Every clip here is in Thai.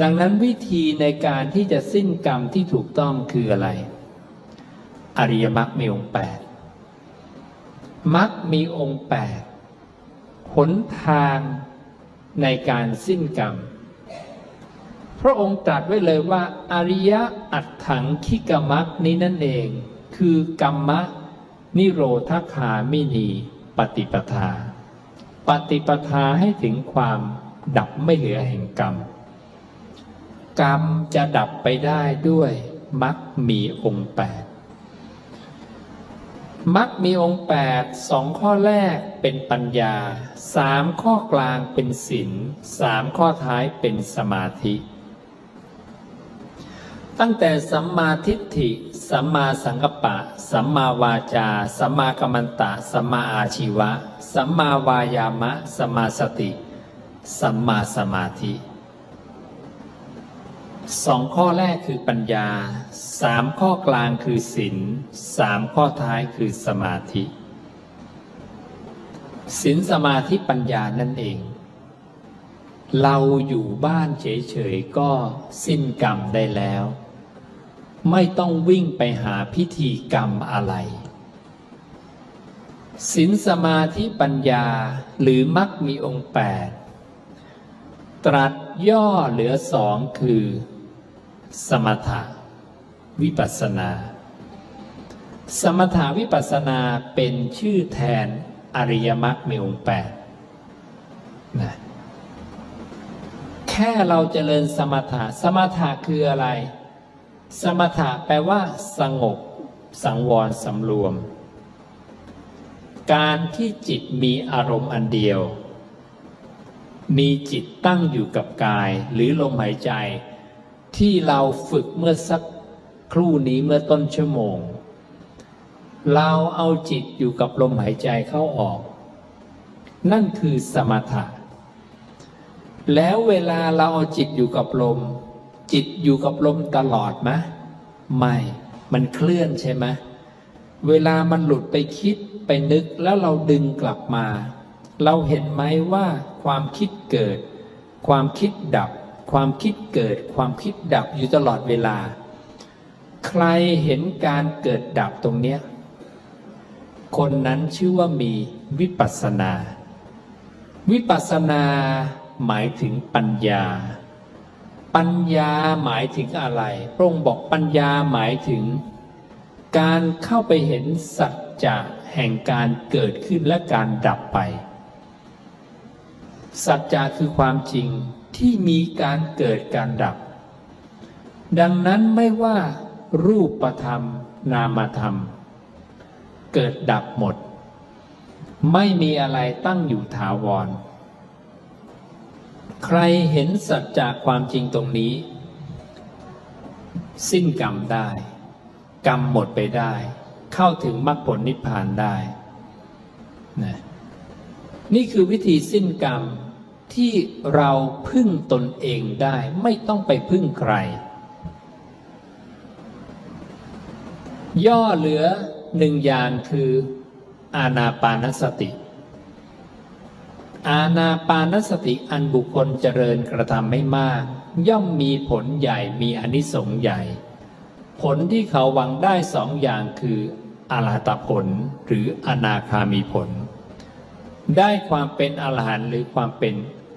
ดังนั้นวิธีในการที่จะสิ้นกรรมที่ถูกต้องคืออะไร อริยมรรคมีองค์แปดมรรคมีองค์แปดหนทางในการสิ้นกรรม พระองค์ตรัสไว้เลยว่า อริยอัตถังคิกมรรคนี้นั่นเอง คือกรรมะนิโรธคามินีปฏิปทา ปฏิปทาให้ถึงความดับไม่เหลือแห่งกรรม กรรมจะดับไปได้ด้วยมรรคมีองค์แปดมรรคมีองค์แปดสองข้อแรกเป็นปัญญาสามข้อกลางเป็นศีลสามข้อท้ายเป็นสมาธิ ตั้งแต่สัมมาทิฏฐิ สัมมาสังกัปปะ สัมมาวาจา สัมมากัมมันตะ สัมมาอาชีวะ สัมมาวายามะ สัมมาสติ สัมมาสมาธิ สองข้อแรกคือปัญญาสามข้อกลางคือศีลสามข้อท้ายคือสมาธิศีลสมาธิปัญญานั่นเอง เราอยู่บ้านเฉยๆก็สิ้นกรรมได้แล้ว ไม่ต้องวิ่งไปหาพิธีกรรมอะไรศีลสมาธิปัญญาหรือมักมีองค์แปดตรัสย่อเหลือสองคือ สมถะวิปัสนา สมถาวิปัสนาเป็นชื่อแทนอริยมรรคมีองค์แปดนะแค่เราเจริญสมถะ สมถะคืออะไร สมถะแปลว่า สงบ สังวรสำรวม การที่จิตมีอารมณ์อันเดียว มีจิตตั้งอยู่กับกายหรือลมหายใจ ที่เราฝึกเมื่อสักครู่นี้เมื่อต้นชั่วโมง เราเอาจิตอยู่กับลมหายใจเข้าออก นั่นคือสมถะ แล้วเวลาเราเอาจิตอยู่กับลม จิตอยู่กับลมตลอดไหมไม่ มันเคลื่อนใช่ไหมเวลามันหลุดไปคิดไปนึกแล้วเราดึงกลับมา เราเห็นไหมว่าความคิดเกิด ความคิดดับ ความคิดเกิดความคิดดับอยู่ตลอดเวลา ใครเห็นการเกิดดับตรงเนี้ยคนนั้นชื่อว่ามีวิปัสสนา วิปัสสนาหมายถึงปัญญา ปัญญาหมายถึงอะไร พระองค์บอกปัญญาหมายถึง การเข้าไปเห็นสัจจะแห่งการเกิดขึ้นและการดับไป สัจจะคือความจริง ที่มีการเกิดการดับ ดังนั้นไม่ว่ารูปธรรมนามธรรม เกิดดับหมด ไม่มีอะไรตั้งอยู่ถาวร ใครเห็นสัจจะความจริงตรงนี้ สิ้นกรรมได้ กรรมหมดไปได้ เข้าถึงมรรคผลนิพพานได้นะนี่คือวิธีสิ้นกรรม ที่เราพึ่งตนเองได้ไม่ต้องไปพึ่งใคร ย่อเหลือหนึ่งอย่างคืออาณาปานสติ อาณาปานสติอันบุคคลเจริญกระทำไม่มาก ย่อมมีผลใหญ่มีอนิสงส์ใหญ่ ผลที่เขาหวังได้สองอย่างคืออรหัตผลหรืออนาคามีผล ได้ความเป็นอรหันต์หรือความเป็น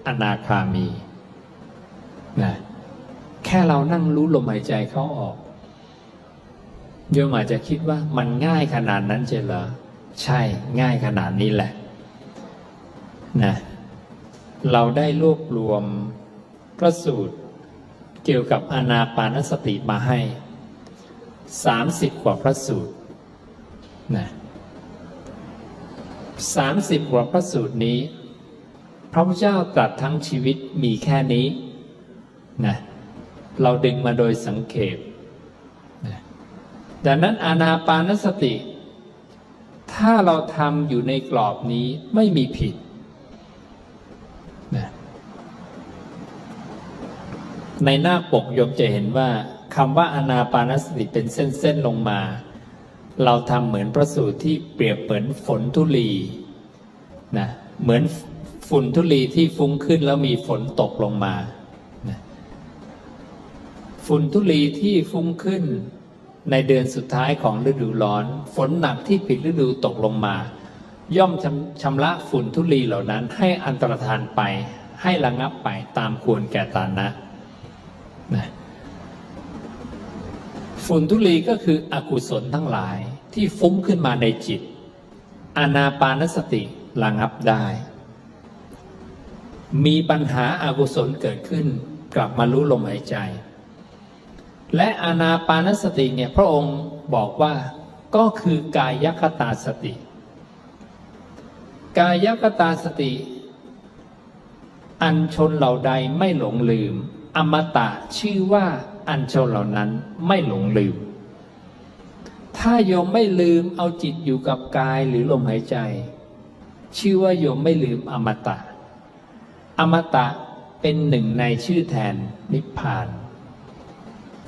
อนาคามีนะแค่เรานั่งรู้ลมหายใจเข้าออกโยมอาจจะคิดว่ามันง่ายขนาดนั้นเจเหรอใช่ง่ายขนาดนี้แหละนะเราได้รวบรวมพระสูตรเกี่ยวกับอนาปานสติมาให้สามสิบกว่าพระสูตรนะ สามสิบกว่าพระสูตรนี้ พระพุทธเจ้าตรัสทั้งชีวิตมีแค่นี้นะเราดึงมาโดยสังเขปนะดังนั้นอานาปานสติ ถ้าเราทำอยู่ในกรอบนี้ไม่มีผิดนะในหน้าปกโยมจะเห็นว่าคำว่าอานาปานสติเป็นเส้น ๆ ลงมา เราทำเหมือนพระสูตรที่เปรียบเหมือนฝนทุลีนะเหมือนฝุ่นทุลีที่ฟุ้งขึ้นแล้วมีฝนตกลงมานะฝุ่นทุลีที่ฟุ้งขึ้นในเดือนสุดท้ายของฤดูร้อน ฝนหนักที่ผิดฤดูตกลงมา ย่อมชำชำระฝุ่นทุลีเหล่านั้น ให้อันตรธานไปให้ระงับไปตามควรแก่ตานะนะ ฝุ่นทุลีก็คืออกุศลทั้งหลายที่ฟุ้งขึ้นมาในจิต อานาปานสติระงับได้ มีปัญหาอากุศลเกิดขึ้น กลับมารู้ลมหายใจ และอานาปานสติเนี่ยพระองค์บอกว่าก็คือกายคตาสติ กายคตาสติ อัญชนเหล่าใดไม่หลงลืม อมตะชื่อว่า อัญชนเหล่านั้นไม่หลงลืม ถ้าโยมไม่ลืมเอาจิตอยู่กับกายหรือลมหายใจ ชื่อว่าโยมไม่ลืมอมตะ อมตะเป็นหนึ่งในชื่อแทนนิพพาน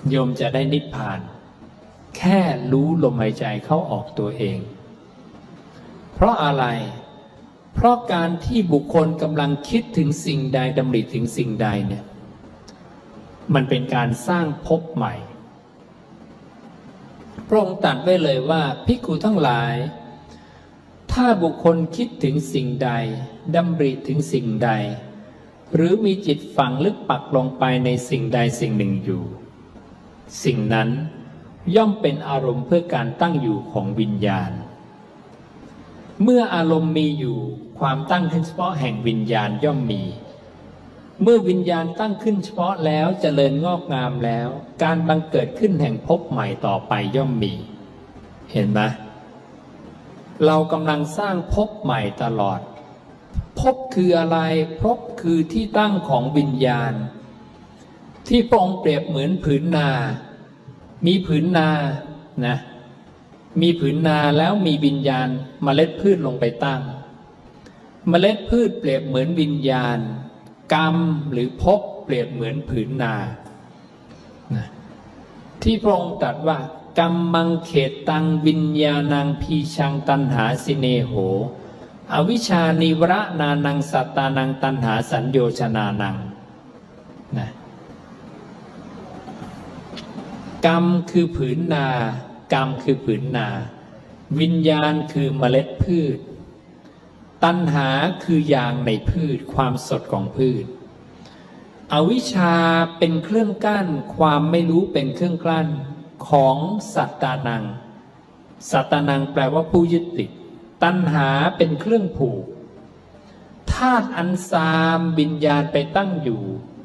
โยมจะได้นิพพาน แค่รู้ลมหายใจเข้าออกตัวเอง เพราะอะไร เพราะการที่บุคคลกำลังคิดถึงสิ่งใดดำริถึงสิ่งใดเนี่ย มันเป็นการสร้างภพใหม่ พระองค์ตรัสไว้เลยว่าภิกขุทั้งหลาย ถ้าบุคคลคิดถึงสิ่งใดดำริถึงสิ่งใด หรือมีจิตฝังลึกปักลงไปในสิ่งใดสิ่งหนึ่งอยู่ สิ่งนั้นย่อมเป็นอารมณ์เพื่อการตั้งอยู่ของวิญญาณ เมื่ออารมณ์มีอยู่ความตั้งขึ้นเฉพาะแห่งวิญญาณย่อมมี เมื่อวิญญาณตั้งขึ้นเฉพาะแล้วเจริญงอกงามแล้ว การบังเกิดขึ้นแห่งภพใหม่ต่อไปย่อมมี เห็นไหมเรากำลังสร้างภพใหม่ตลอดภพคืออะไรภพคือที่ตั้งของวิญญาณ ที่พระองค์เปรียบเหมือนผืนนา มีผืนนานะมีผืนนาแล้วมีวิญญาณเมล็ดพืชลงไปตั้งเมล็ดพืชเปรียบเหมือนวิญญาณ กรรมหรือภพเปรียบเหมือนผืนนานะที่พระองค์ตรัสว่ากรรมมังเขตตังวิญญาณังพีชังตันหาสิเนโห อวิชานิวระนานังสัตตานังตันหาสัญโยชนานังนะกรรมคือผืนนา กรรมคือผืนนา วิญญาณคือเมล็ดพืช ตัณหาคือยางในพืชความสดของพืช อวิชชาเป็นเครื่องกั้น ความไม่รู้เป็นเครื่องกลั้นของสัตตานัง สัตตานังแปลว่าผู้ยึดติด ตัณหาเป็นเครื่องผูกธาตุอันซามวิญญาณไปตั้งอยู่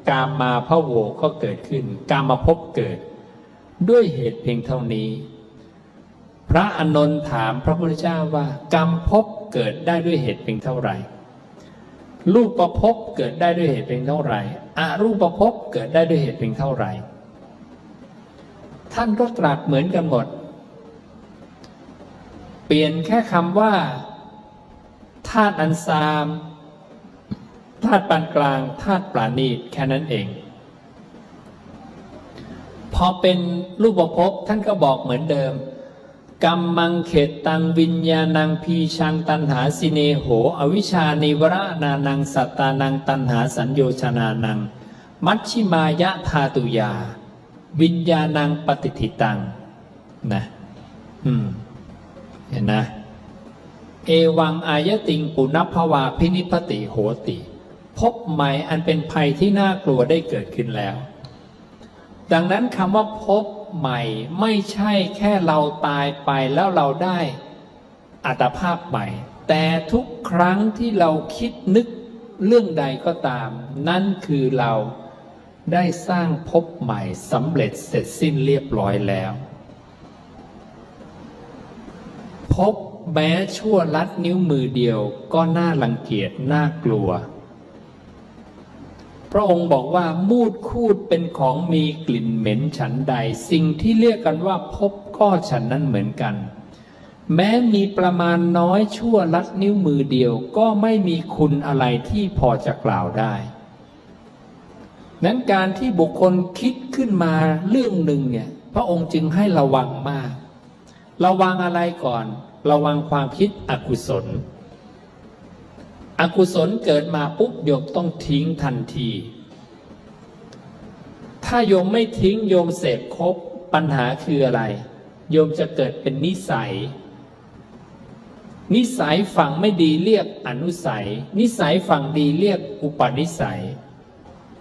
กามมาพะโวก็เกิดขึ้น กามาพบเกิด ด้วยเหตุเพียงเท่านี้ พระอานนท์ถามพระพุทธเจ้าว่ากรรมภพ เกิดได้ด้วยเหตุเพียงเท่าไหร่ รูปประพบเกิดได้ด้วยเหตุเพียงเท่าไหร่อรูปประพบเกิดได้ด้วยเหตุเพียงเท่าไหร่ ท่านก็ตรัสเหมือนกันหมด เปลี่ยนแค่คำว่าธาตุอันซามธาตุปานกลางธาตุปราณีตแค่นั้นเอง พอเป็นรูปภพท่านก็บอกเหมือนเดิม กรรมมังเขตตังวิญญาณังพีชังตันหาสิเนโห อวิชานิวระนานังสัตตานังตันหาสัญโยชนานัง มัชชิมายะธาตุยา วิญญาณังปฏิทิตังนะอืมเห็นนะ เอวังอายติงปุณพภวาพินิพติโหติ พบใหม่อันเป็นภัยที่น่ากลัวได้เกิดขึ้นแล้ว ดังนั้นคำว่าพบ ใหม่ไม่ใช่แค่เราตายไปแล้วเราได้อัตภาพใหม่ แต่ทุกครั้งที่เราคิดนึกเรื่องใดก็ตาม นั่นคือเราได้สร้างภพใหม่สำเร็จเสร็จสิ้นเรียบร้อยแล้ว พบแม้ชั่วลัดนิ้วมือเดียวก็น่ารังเกียจน่ากลัว พระองค์บอกว่ามูดคูดเป็นของมีกลิ่นเหม็นฉันใด สิ่งที่เรียกกันว่าพบก็ฉันนั้นเหมือนกัน แม้มีประมาณน้อยชั่วลัดนิ้วมือเดียวก็ไม่มีคุณอะไรที่พอจะกล่าวได้ นั้นการที่บุคคลคิดขึ้นมาเรื่องหนึ่งเนี่ย พระองค์จึงให้ระวังมาก ระวังอะไรก่อน ระวังความคิดอกุศล อกุศลเกิดมาปุ๊บโยมต้องทิ้งทันที ถ้าโยมไม่ทิ้งโยมเสพครบปัญหาคืออะไร โยมจะเกิดเป็นนิสัย นิสัยฝั่งไม่ดีเรียกอนุสัย นิสัยฝั่งดีเรียกอุปนิสัย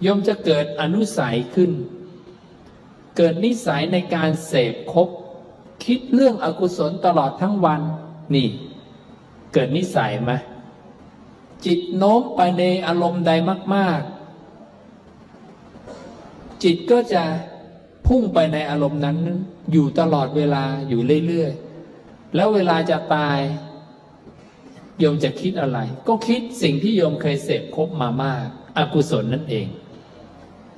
โยมจะเกิดอนุสัยขึ้น เกิดนิสัยในการเสพคบคิดเรื่องอกุศลตลอดทั้งวันนี่ เกิดนิสัยไหม จิตโน้มไปในอารมณ์ใดมาก ๆ จิตก็จะพุ่งไปในอารมณ์นั้น อยู่ตลอดเวลาอยู่เรื่อยๆ แล้วเวลาจะตายโยมจะคิดอะไร ก็คิดสิ่งที่โยมเคยเสพคบมามากอกุศลนั่นเอง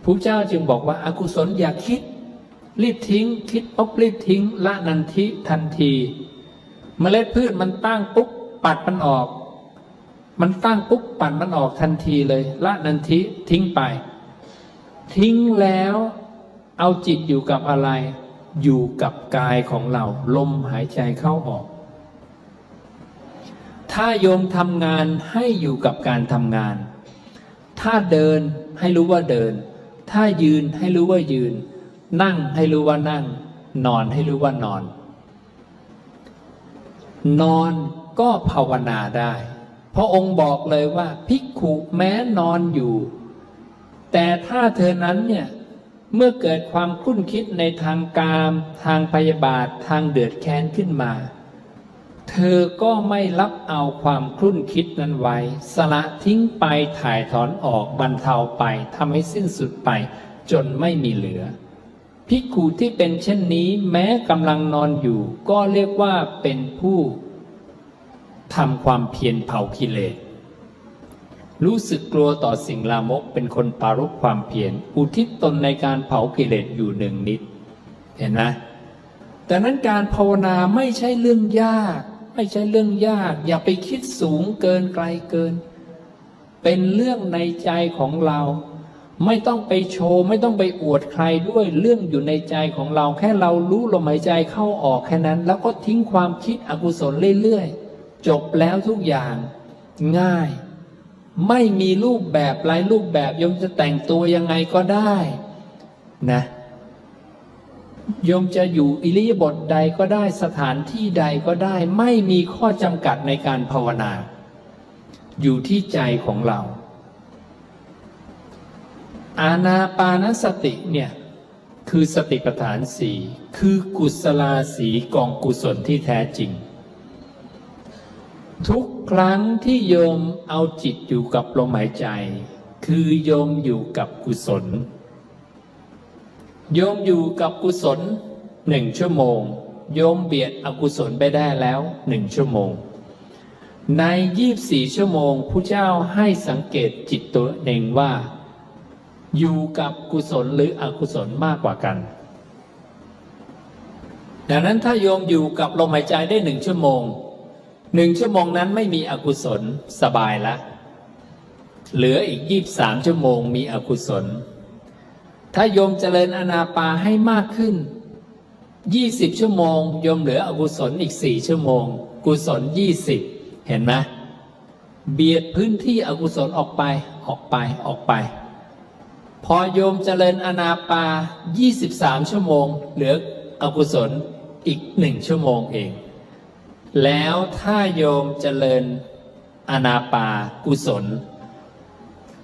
พระเจ้าจึงบอกว่าอากุศลอย่าคิด รีบทิ้ง คิดปุ๊บรีบทิ้ง ละนันทิทันทีเมล็ดพืชมันตั้งปุ๊บปัดมันออก มันตั้งปุ๊บปัดมันออกทันทีเลย ละนันทิทิ้งไป ทิ้งแล้วเอาจิตอยู่กับอะไร อยู่กับกายของเรา ลมหายใจเข้าออก ถ้าโยมทำงานให้อยู่กับการทำงาน ถ้าเดินให้รู้ว่าเดิน ถ้ายืนให้รู้ว่ายืน นั่งให้รู้ว่านั่ง นอนให้รู้ว่านอน นอนก็ภาวนาได้ พราะองค์บอกเลยว่าภิกขุแม้นอนอยู่ แต่ถ้าเธอนั้นเนี่ยเมื่อเกิดความคุ้นคิดในทางกามทางพยาบาททางเดือดแค้นขึ้นมา เธอก็ไม่รับเอาความคลุ่นคิดนั้นไว้ สละทิ้งไปถ่ายถอนออกบรรเทาไปทำให้สิ้นสุดไป จนไม่มีเหลือภิกขุที่เป็นเช่นนี้แม้กำลังนอนอยู่ ก็เรียกว่าเป็นผู้ ทำความเพียรเผากิเลสรู้สึกกลัวต่อสิ่งลามกเป็นคนปรารบความเพียรอุทิศตนในการเผากิเลสอยู่หนึ่งนิด เห็นไหมแต่นั้นการภาวนาไม่ใช่เรื่องยาก ไม่ใช่เรื่องยาก อย่าไปคิดสูงเกินไกลเกิน เป็นเรื่องในใจของเรา ไม่ต้องไปโชว์ ไม่ต้องไปอวดใครด้วยเรื่องอยู่ในใจของเรา แค่เรารู้ลมหายใจเข้าออกแค่นั้น แล้วก็ทิ้งความคิดอกุศลเรื่อยๆ จบแล้วทุกอย่างง่าย ไม่มีรูปแบบหลายรูปแบบโยมจะแต่งตัวยังไงก็ได้นะโยมจะอยู่อิริยาบถใดก็ได้สถานที่ใดก็ได้ ไม่มีข้อจำกัดในการภาวนา อยู่ที่ใจของเรา อาณาปานสติเนี่ยคือสติปัฏฐานสีคือกุศลาสีกองกุศลที่แท้จริง ทุกครั้งที่โยมเอาจิตอยู่กับลมหายใจ คือโยมอยู่กับกุศล โยมอยู่กับกุศลหนึ่งชั่วโมง โยมเบียดอกุศลไปได้แล้วหนึ่งชั่วโมง ในยี่บสี่ชั่วโมงผู้เจ้าให้สังเกตจิตตัวเองว่า อยู่กับกุศลหรืออกุศลมากกว่ากัน ดังนั้นถ้าโยมอยู่กับลมหายใจได้หนึ่งชั่วโมง หนึ่งชั่วโมงนั้นไม่มีอกุศลสบายละ เหลืออีกยี่บสามชั่วโมงมีอกุศล ถ้าโยมเจริญอนาปาให้มากขึ้นยี่สิบชั่วโมงโยมเหลืออกุศลอีกสี่ชั่วโมง กุศลยี่สิบเห็นไหมเบียดพื้นที่อกุศลออกไปออกไปออกไป พอโยมเจริญอนาปา 23 ชั่วโมง เหลืออกุศลอีกหนึ่งชั่วโมงเอง แล้วถ้าโยมเจริญอนาปากุศล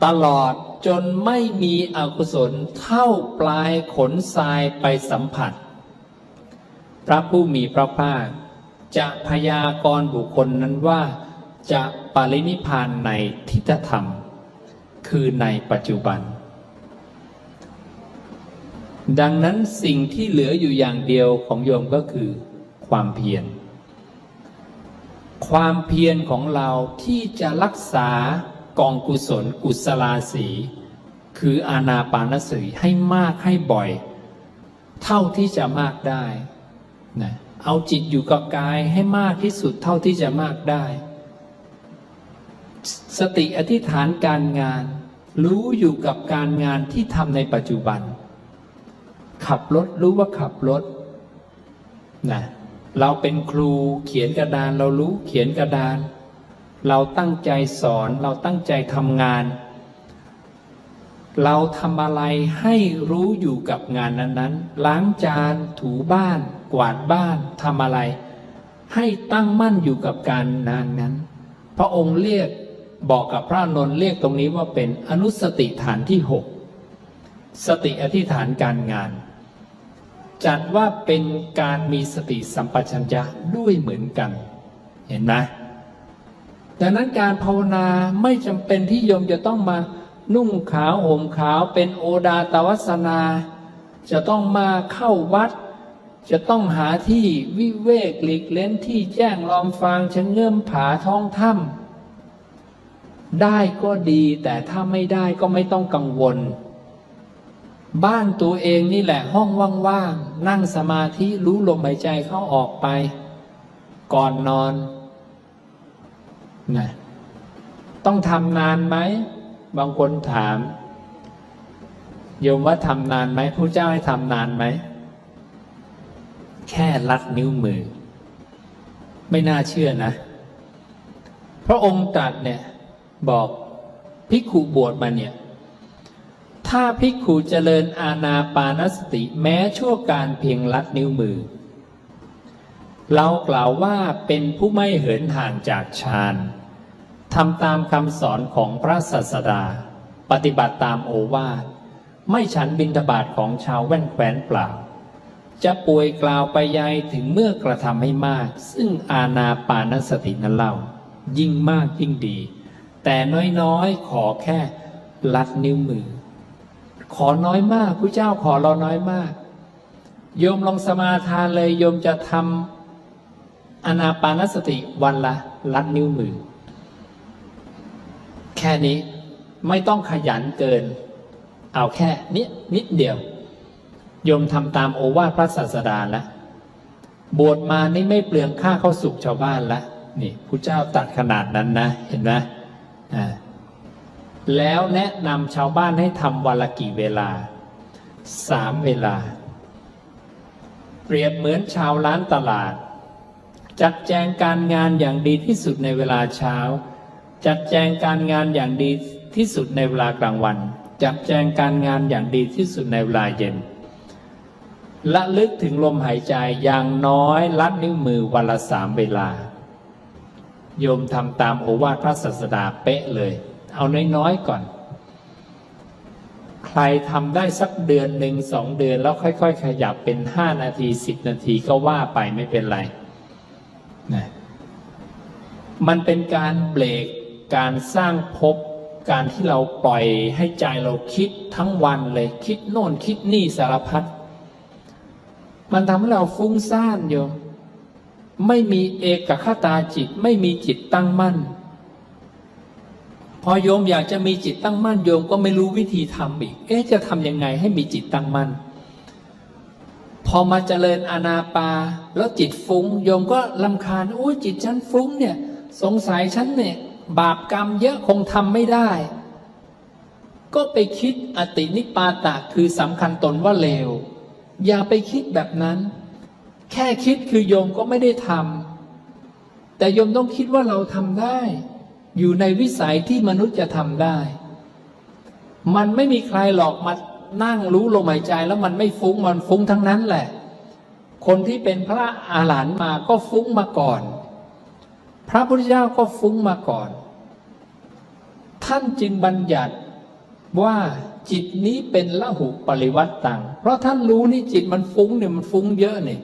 ตลอดจนไม่มีอกุศลเท่าปลายขนทรายไปสัมผัส พระผู้มีพระภาค จะพยากรณ์บุคคลนั้นว่า จะปรินิพพานในทิฏฐธรรม คือในปัจจุบัน ดังนั้นสิ่งที่เหลืออยู่อย่างเดียวของโยมก็คือความเพียร ความเพียรของเราที่จะรักษากองกุศลกุศลาสี คืออานาปานสติให้มากให้บ่อย เท่าที่จะมากได้นะเอาจิตอยู่กับกายให้มากที่สุดเท่าที่จะมากได้ สติอธิษฐานการงาน รู้อยู่กับการงานที่ทำในปัจจุบัน ขับรถรู้ว่าขับรถนะ เราเป็นครูเขียนกระดานเรารู้เขียนกระดาน เราตั้งใจสอนเราตั้งใจทำงาน เราทำอะไรให้รู้อยู่กับงานนั้นๆ ล้างจานถูบ้าน กวาดบ้านทำอะไร ให้ตั้งมั่นอยู่กับการงานนั้น พระองค์เรียกบอกกับพระนนท์เรียกตรงนี้ว่าเป็นอนุสติฐานที่หกสติอธิษฐานการงาน จัดว่าเป็นการมีสติสัมปชัญญะด้วยเหมือนกัน เห็นไหมดังนั้นการภาวนาไม่จำเป็นที่โยมจะต้องมานุ่งขาวห่มขาวเป็นโอดาตวัสนา จะต้องมาเข้าวัด จะต้องหาที่วิเวกหลีกเล้นที่แจ้งลอมฟางชะเงื่อมผาท้องถ้ำได้ก็ดีแต่ถ้าไม่ได้ก็ไม่ต้องกังวล บ้านตัวเองนี่แหละห้องว่างๆนั่งสมาธิรู้ลมหายใจเข้าออกไป ก่อนนอนนะต้องทำนานไหม บางคนถาม โยมว่าทำนานไหมพระเจ้าให้ทำนานไหม แค่ลัดนิ้วมือ ไม่น่าเชื่อนะ พระองค์ตรัสเนี่ย บอกภิกขุบวชมาเนี่ย ถ้าภิกขุเจริญอาณาปานสติแม้ชั่วการเพียงลัดนิ้วมือ เรากล่าวว่าเป็นผู้ไม่เหินห่างจากฌานทำตามคำสอนของพระศาสดา ปฏิบัติตามโอวาท ไม่ฉันบินทบาทของชาวแว่นแคว้นเปล่า จะป่วยกล่าวไปยายถึงเมื่อกระทำให้มาก ซึ่งอาณาปานสตินั้นเล่า ยิ่งมากยิ่งดี แต่น้อยๆขอแค่ลัดนิ้วมือ ขอน้อยมากผู้เจ้าขอเราน้อยมาก โยมลองสมาทานเลยโยมจะทำอนาปานสติวันละลัดนิ้วมือ แค่นี้ไม่ต้องขยันเกิน เอาแค่นิดนิดเดียว โยมทำตามโอวาทพระศาสดาแล้วบวชมานี่ไม่เปลืองค่าเข้าสุขชาวบ้านล้วนี่ผู้เจ้าตัดขนาดนั้นนะ เห็นไหมอ่า แล้วแนะนำชาวบ้านให้ทำวันละกี่เวลาสามเวลา เปรียบเหมือนชาวร้านตลาด จัดแจงการงานอย่างดีที่สุดในเวลาเช้า จัดแจงการงานอย่างดีที่สุดในเวลากลางวัน จัดแจงการงานอย่างดีที่สุดในเวลาเย็นละลึกถึงลมหายใจอย่างน้อยลัดนิ้วมือวันละสามเวลา โยมทำตามโอวาทพระศาสดาเป๊ะเลย เอาน้อยๆก่อน ใครทำได้สักเดือนหนึ่งสองเดือนแล้วค่อยๆ ขยับเป็นห้านาทีสิบนาทีก็ว่าไปไม่เป็นไรนะมันเป็นการเบรกการสร้างภพการที่เราปล่อยให้ใจเราคิดทั้งวันเลยคิดโน่นคิดนี่สารพัดมันทำให้เราฟุ้งซ่านโยมไม่มีเอกคตาจิต ไม่มีจิตตั้งมั่น พอโยมอยากจะมีจิตตั้งมั่นโยมก็ไม่รู้วิธีทำอีก เอ๊ะจะทำยังไงให้มีจิตตั้งมั่น พอมาเจริญอานาปา แล้วจิตฟุ้ง โยมก็ลำคาญโอ้ยจิตฉันฟุ้งเนี่ย สงสัยฉันเนี่ยบาปกรรมเยอะคงทำไม่ได้ ก็ไปคิดอตินิปาตะคือสำคัญตนว่าเลว อย่าไปคิดแบบนั้น แค่คิดคือโยมก็ไม่ได้ทำแต่โยมต้องคิดว่าเราทำได้ อยู่ในวิสัยที่มนุษย์จะทำได้ มันไม่มีใครหลอกมานั่งรู้ลมหายใจแล้วมันไม่ฟุ้งมันฟุ้งทั้งนั้นแหละ คนที่เป็นพระอาหารหันต์มาก็ฟุ้งมาก่อน พระพุทธเจ้าก็ฟุ้งมาก่อน ท่านจึงบัญญัติว่าจิตนี้เป็นละหุปริวัตตัง เพราะท่านรู้นี่จิตมันฟุ้งเนี่ยมันฟุ้งเยอะเนี่ย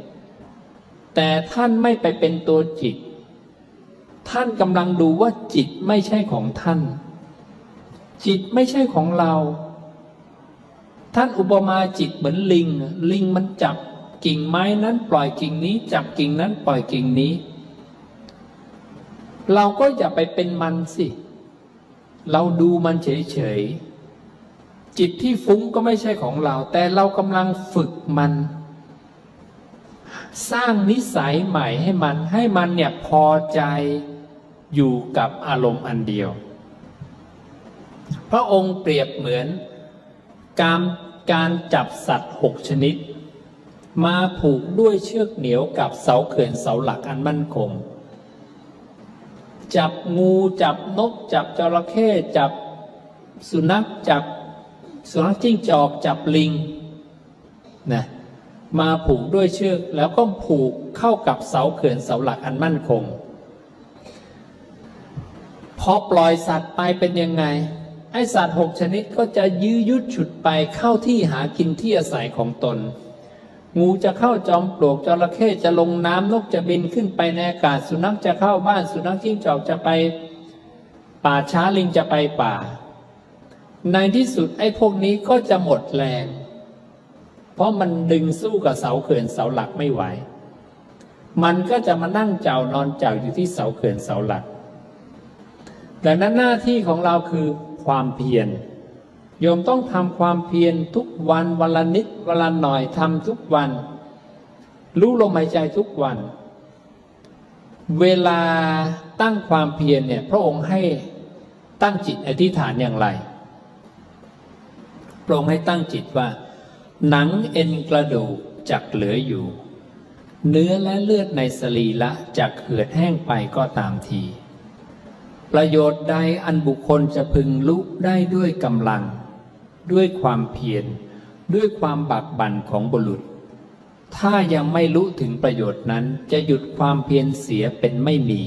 แต่ท่านไม่ไปเป็นตัวจิต ท่านกำลังดูว่าจิตไม่ใช่ของท่าน จิตไม่ใช่ของเรา ท่านอุปมาจิตเหมือนลิง ลิงมันจับกิ่งไม้นั้นปล่อยกิ่งนี้ จับกิ่งนั้นปล่อยกิ่งนี้ เราก็อย่าไปเป็นมันสิ เราดูมันเฉยๆ จิตที่ฟุ้งก็ไม่ใช่ของเรา แต่เรากำลังฝึกมันสร้างนิสัยใหม่ให้มันให้มันเนี่ยพอใจ อยู่กับอารมณ์อันเดียว พระองค์เปรียบเหมือน การการจับสัตว์หกชนิด มาผูกด้วยเชือกเหนียวกับเสาเขื่อนเสาหลักอันมั่นคง จับงูจับนก จับจระเข้จับสุนัขจับสุนัขจิ้งจอกจับลิงนะมาผูกด้วยเชือกแล้วก็ผูกเข้ากับเสาเขื่อนเสาหลักอันมั่นคง อปล่อยสัตว์ไปเป็นยังไง ไอสัตว์หกชนิดก็จะยื้อยุดฉุดไปเข้าที่หากินที่อาศัยของตน งูจะเข้าจอมปลวกจระเข้จะลงน้ำนกจะบินขึ้นไปในอากาศสุนัขจะเข้าบ้านสุนัขจิ้งจอกจะไป ป่าช้าลิงจะไปป่า ในที่สุดไอ้พวกนี้ก็จะหมดแรง เพราะมันดึงสู้กับเสาเขื่อนเสาหลักไม่ไหว มันก็จะมานั่งเจ้านอนเจ้าอยู่ที่เสาเขื่อนเสาหลัก ดังนั้นหน้าที่ของเราคือความเพียรโยมต้องทำความเพียรทุกวันวันละนิดวันละหน่อยทำทุกวัน รู้ลมหายใจทุกวัน เวลาตั้งความเพียรเนี่ย พระองค์ให้ตั้งจิตอธิษฐานอย่างไรพระองค์ให้ตั้งจิตว่า หนังเอ็นกระดูกจักเหลืออยู่ เนื้อและเลือดในสรีละจักเหือดแห้งไปก็ตามที ประโยชน์ใดอันบุคคลจะพึงลุกได้ด้วยกำลัง ด้วยความเพียรด้วยความบักบั่นของบุรุษ ถ้ายังไม่รู้ถึงประโยชน์นั้นจะหยุดความเพียรเสียเป็นไม่มี